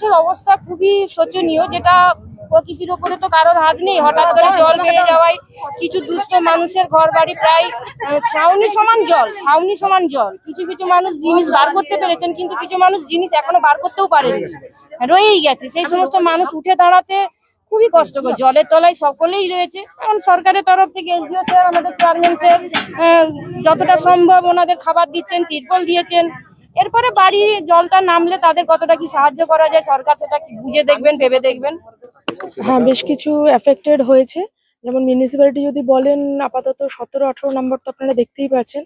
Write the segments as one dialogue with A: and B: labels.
A: মানুষের অবস্থা খুবই শোচনীয় যেটা প্রকৃতির ওপরে তো কারোর হাত নেই। হঠাৎ করে জল বেড়ে যাওয়ায় কিছু দুস্থ মানুষের ঘর বাড়ি প্রায় ছাউনি সমান জল ছাউনি সমান জল। কিছু কিছু মানুষ জিনিস বার করতে পেরেছেন কিন্তু কিছু মানুষ জিনিস এখনও বার করতেও পারেনি। রয়েই গেছে। সেই সমস্ত মানুষ উঠে দাঁড়াতে খুবই কষ্টকর। জলের তলায় সকলেই রয়েছে। এখন সরকারের তরফ থেকে এসডিও স্যার আমাদের চেয়ারম্যান স্যার আহ, যতটা সম্ভব ওনাদের খাবার দিচ্ছেন তিরপল দিয়েছেন। এরপরে বাড়ি জলটা নামলে তাদের কতটা কি সাহায্য করা যায়? সরকার সেটা বুঝে দেখবেন, ভেবে দেখবেন?
B: হ্যাঁ বেশ কিছু এফেক্টেড হয়েছে। যেমন মিউনিসিপ্যালিটি যদি বলেন, আপাতত সতেরো, আঠেরো নম্বর তো আপনারা দেখতেই পাচ্ছেন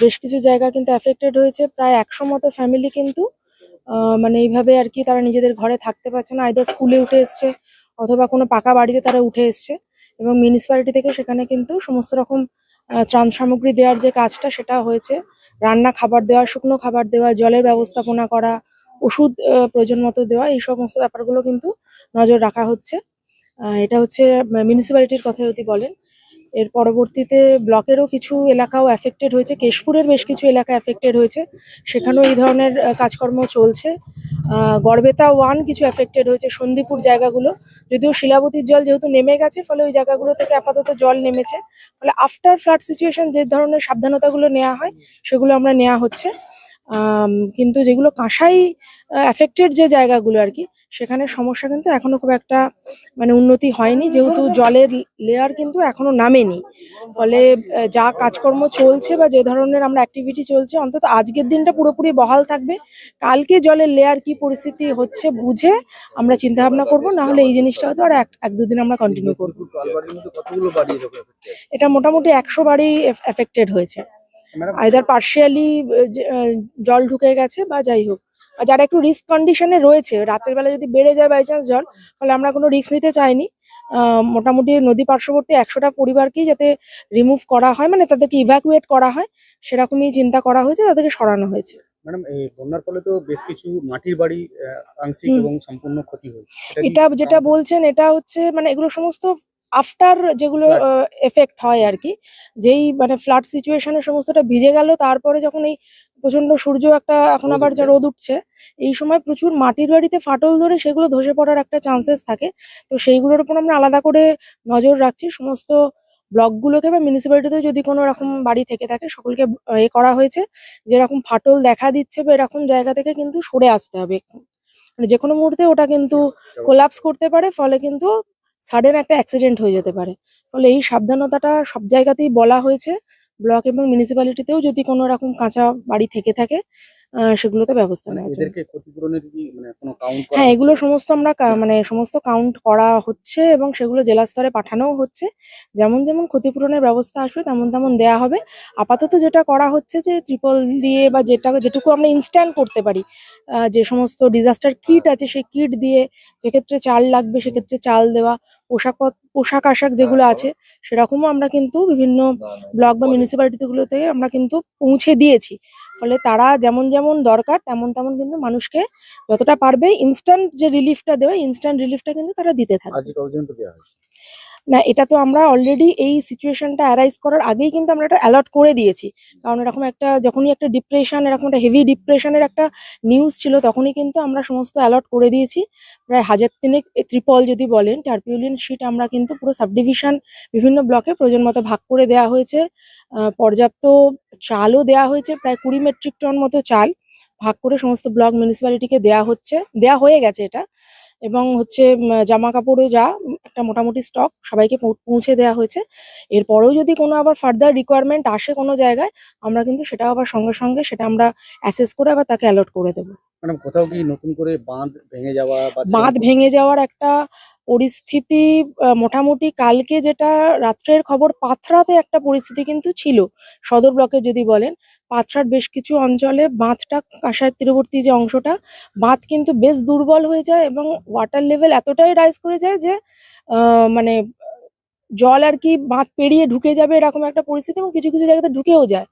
B: বেশ কিছু জায়গা কিন্তু এফেক্টেড হয়েছে। প্রায় একশো মতো ফ্যামিলি কিন্তু মানে এইভাবে আর কি তারা নিজেদের ঘরে থাকতে পারছে না। আইদার স্কুলে উঠে এসছে, অথবা কোনো পাকা বাড়িতে তারা উঠে এসছে। এবং মিউনিসিপ্যালিটি থেকে সেখানে কিন্তু সমস্ত রকম ত্রাণ সামগ্রী দেওয়ার যে কাজটা, সেটা হয়েছে। রান্না খাবার দেওয়া, শুকনো খাবার দেওয়া, জলের ব্যবস্থাপনা করা, ওষুধ প্রয়োজন মতো দেওয়া, এই সমস্ত ব্যাপারগুলো কিন্তু নজর রাখা হচ্ছে। এটা হচ্ছে মিউনিসিপ্যালিটির কথা যদি বলেন এর পরবর্তীতে ব্লকেরও কিছু এলাকাও এফেক্টেড হয়েছে, কেশপুরের বেশ কিছু এলাকা এফেক্টেড হয়েছে, সেখানেও এই ধরনের কাজকর্ম চলছে। গড়বেতা ওয়ান কিছু এফেক্টেড হয়েছে, সন্দীপুর জায়গাগুলো, যদিও শিলাবতীর জল যেহেতু নেমে গেছে, ফলে ওই জায়গাগুলো থেকে আপাতত জল নেমেছে। ফলে আফটার ফ্লাড সিচুয়েশন যে ধরনের সাবধানতাগুলো নেওয়া হয়, সেগুলো আমরা নেওয়া হচ্ছে। কিন্তু যেগুলো কাঁসাই এফেক্টেড যে জায়গাগুলো আর কি সেখানে সমস্যা কিন্তু এখনও খুব একটা মানে উন্নতি হয়নি। যেহেতু জলের লেয়ার কিন্তু এখনও নামেনি। ফলে যা কাজকর্ম চলছে বা যে ধরনের আমরা অ্যাক্টিভিটি চলছে অন্তত আজকের দিনটা পুরোপুরি বহাল থাকবে। কালকে জলের লেয়ার কি পরিস্থিতি হচ্ছে বুঝে আমরা চিন্তা ভাবনা করব না হলে এই জিনিসটা হয়তো আর এক এক দুদিন আমরা কন্টিনিউ করব? এটা মোটামুটি একশো বাড়ি এফেক্টেড হয়েছে। আইদার পার্শিয়ালি জল ঢুকে গেছে বা যাই হোক। যারা একটু রিস্ক কন্ডিশনে রয়েছে রাতের বেলা যদি বেড়ে যায় বাই চান্স জল তাহলে আমরা কোনো রিস্ক নিতে চাইনি। মোটামুটি নদী পার্শ্ববর্তী একশোটা পরিবারকেই যাতে রিমুভ করা হয় মানে তাদেরকে ইভ্যাকুয়েট করা হয় সেরকমই চিন্তা করা হয়েছে তাদেরকে সরানো হয়েছে।
C: ম্যাডাম এই বন্যার ফলে তো বেশ কিছু মাটির বাড়ি আংশিক এবং সম্পূর্ণ ক্ষতি হয়েছে।
B: এটা যেটা বলছেন এটা হচ্ছে মানে এগুলো সমস্ত আফটার যেগুলো. এফেক্ট হয় আর কি। যেই মানে ফ্লাড সিচুয়েশনে সমস্তটা ভিজে গেল তারপরে যখন এই প্রচণ্ড সূর্য একটা এখন আবার যা রোদ উঠছে, এই সময় প্রচুর মাটির বাড়িতে ফাটল ধরে সেগুলো ধসে পড়ার একটা চান্সেস থাকে। তো সেইগুলোর উপর আমরা আলাদা করে নজর রাখছি। সমস্ত ব্লকগুলোকে বা মিউনিসিপ্যালিটিতেও যদি কোনো রকম বাড়ি থেকে থাকে, সকলকে এ করা হয়েছে। যেরকম ফাটল দেখা দিচ্ছে বা এরকম জায়গা থেকে কিন্তু সরে আসতে হবে। মানে যে কোনো মুহূর্তে ওটা কিন্তু কোলাপস করতে পারে, ফলে কিন্তু সাডেন একটা অ্যাক্সিডেন্ট হয়ে যেতে পারে। ফলে এই সাবধানতাটা সব জায়গাতেই বলা হয়েছে। ব্লক এবং মিউনিসিপ্যালিটিতেও যদি কোনো রকম কাঁচা বাড়ি থেকে থাকে সেগুলোতে ব্যবস্থা নেওয়া
C: এদেরকে ক্ষতিপূরণের কি মানে কোনো কাউন্ট
B: হ্যাঁ এগুলো সমস্ত আমরা মানে সমস্ত কাউন্ট করা হচ্ছে এবং সেগুলো জেলা স্তরে পাঠানোও হচ্ছে। যেমন যেমন ক্ষতিপূরণের ব্যবস্থা আসবে তেমন তেমন দেয়া হবে। আপাতত যেটা করা হচ্ছে যে ত্রিপল দিয়ে বা যেটা যেটুকু আমরা ইনস্ট্যান্ট করতে পারি আহ, যে সমস্ত ডিজাস্টার কিট আছে সেই কিট দিয়ে যেক্ষেত্রে চাল লাগবে সেক্ষেত্রে চাল দেওয়া পোশাক পত- পোশাক আশাক যেগুলো আছে সেরকমও আমরা কিন্তু বিভিন্ন ব্লক বা মিউনিসিপ্যালিটিগুলোতে আমরা কিন্তু পৌঁছে দিয়েছি। ফলে তারা যেমন যেমন দরকার তেমন তেমন কিন্তু মানুষকে যতটা পারবে ইনস্ট্যান্ট যে রিলিফটা দেওয়া ইনস্ট্যান্ট রিলিফটা কিন্তু তারা দিতে থাকবে
C: আজ পর্যন্ত দেওয়া হয়েছে
B: না, এটা তো আমরা অলরেডি এই সিচুয়েশনটা অ্যারাইজ করার আগেই কিন্তু আমরা এটা অ্যালার্ট করে দিয়েছি। কারণ এরকম একটা, যখনই একটা ডিপ্রেশন এরকম একটা হেভি ডিপ্রেশনের একটা নিউজ ছিল, তখনই কিন্তু আমরা সমস্ত অ্যালার্ট করে দিয়েছি। প্রায় হাজার তিনেক ত্রিপল যদি বলেন টার্পিউলিন শিট আমরা কিন্তু পুরো সাবডিভিশন বিভিন্ন ব্লকে প্রয়োজন মতো ভাগ করে দেওয়া হয়েছে। পর্যাপ্ত চালও দেওয়া হয়েছে, প্রায় কুড়ি মেট্রিক টন মতো চাল ভাগ করে সমস্ত ব্লক মিউনিসিপ্যালিটিকে দেওয়া হচ্ছে দেওয়া হয়ে গেছে এটা। এবং হচ্ছে জামা কাপড়ও যা একটা মোটামুটি স্টক সবাইকে পৌঁছে দেওয়া হয়েছে। এরপরেও যদি কোনো আবার ফার্দার রিকোয়ারমেন্ট আসে কোনো জায়গায় আমরা কিন্তু সেটা আবার সঙ্গে সঙ্গে সেটা আমরা অ্যাসেস করে আবার তাকে অ্যালার্ট করে দেবো।
C: ম্যাডাম কোথাও কি নতুন করে বাঁধ ভেঙে যাওয়া
B: বাঁধ ভেঙে যাওয়ার একটা পরিস্থিতি মোটামুটি কালকে যেটা রাত্রের খবর পাথরাতে একটা পরিস্থিতি কিন্তু ছিল। সদর ব্লকে যদি বলেন পাথরার বেশ কিছু অঞ্চলে বাঁধটা কাঁসার তীরবর্তী যে অংশটা, বাঁধ কিন্তু বেশ দুর্বল হয়ে যায় এবং ওয়াটার লেভেল এতটাই রাইজ করে যায় যে মানে জল আর কি বাঁধ পেরিয়ে ঢুকে যাবে এরকম একটা পরিস্থিতি এবং কিছু কিছু জায়গাতে ঢুকেও যায়।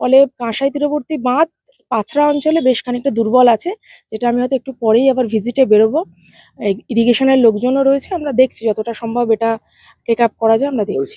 B: ফলে কাঁসাই তীরবর্তী বাঁধ পাথরা অঞ্চলে বেশ খানিকটা দুর্বল আছে, যেটা আমি হয়তো একটু পরেই আবার ভিজিটে বেরোবো। ইরিগেশনের লোকজনও রয়েছে, আমরা দেখছি যতটা সম্ভব এটা টেক আপ করা যায়, আমরা দেখছি।